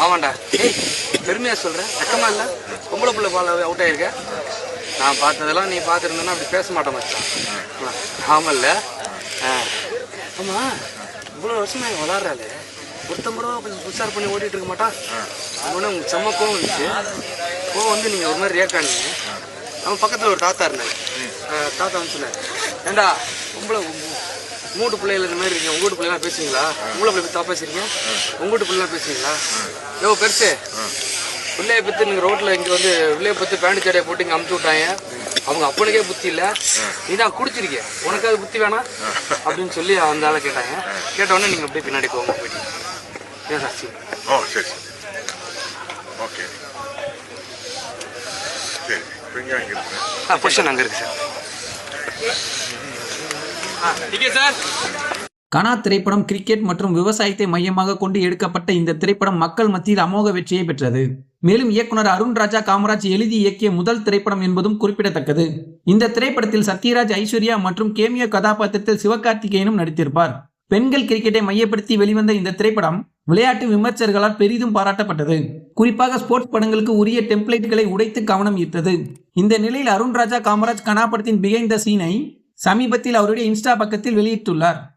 ஆமாண்டா. பெருமையாக பெருமையா சொல்கிறேன் வெக்கமா இல்லை? பொம்பளை பிள்ளை பால் அவுட் ஆயிருக்க. நான் பார்த்ததெல்லாம் நீ பார்த்துருந்தேன்னா அப்படி பேச மாட்டேன் மச்சான். ஆமல்ல ஆ. ஆமாம் இவ்வளோ வருஷம் இவன் விளாட்றாளே. ஒருத்தன் கூட கொஞ்சம் உஷார் பண்ணி ஓடிட்டு இருக்க மாட்டான். அவனே உங்களுக்கு செம்ம கோவம் வந்துச்சு. கோவம் வந்து நீங்கள் ஒரு மாதிரி ரியாக்ட் ஆனீங்க. அவன் பக்கத்தில் ஒரு தாத்தா இருந்தார். ஆ, தாத்தா வந்து சொன்னார். ஏண்டா உங்களை மூட்டு பிள்ளைகள் இந்த மாதிரி இருக்கீங்க. உங்க வீட்டு பிள்ளைலாம் பேசுவீங்களா? உங்களை பிள்ளை பற்றி பேசுறீங்க? உங்க வீட்டு பிள்ளைலாம் பேசுவீங்களா? யோ பெருசு. பிள்ளைய பற்றி நீங்கள் ரோட்டில் இங்கே வந்து பிள்ளைய பற்றி பேண்ட் சட்டையை போட்டு இங்கே அமுச்சு விட்டாங்க. அவங்க அப்பனுக்கே புத்தி இல்லை. நீ தான் குடிச்சிருக்க உனக்கு அது புத்தி வேணாம் அப்படின்னு சொல்லி அந்த ஆளை கேட்டாங்க. கேட்டவுடனே நீங்கள் அப்படியே பின்னாடி போங்க போயிட்டீங்க ஏன் சாட்சி ஓ சரி ஓகே. சரி இங்கே அங்கே இருக்கு சார். கனா திரைப்படம் கிரிக்கெட் மற்றும் விவசாயத்தை மையமாக கொண்டு எடுக்கப்பட்ட இந்த திரைப்படம் மக்கள் மத்தியில் அமோக வெற்றியை பெற்றது. மேலும் இயக்குனர் அருண் ராஜா காமராஜ் எழுதி இயக்கிய முதல் திரைப்படம் என்பதும் குறிப்பிடத்தக்கது. இந்த திரைப்படத்தில் சத்யராஜ் ஐஸ்வர்யா மற்றும் கேமியோ கதாபாத்திரத்தில் சிவகார்த்திகேயனும் நடித்திருப்பார். பெண்கள் கிரிக்கெட்டை மையப்படுத்தி வெளிவந்த இந்த திரைப்படம் விளையாட்டு விமர்சகர்களால் பெரிதும் பாராட்டப்பட்டது. குறிப்பாக ஸ்போர்ட்ஸ் படங்களுக்கு உரிய டெம்ப்ளேட்களை உடைத்து கவனம் ஈர்த்தது. இந்த நிலையில் அருண் ராஜா காமராஜ் கனா படத்தின் பிகைண்ட் த சீனை சமீபத்தில் அவருடைய இன்ஸ்டா பக்கத்தில் வெளியிட்டுள்ளார்.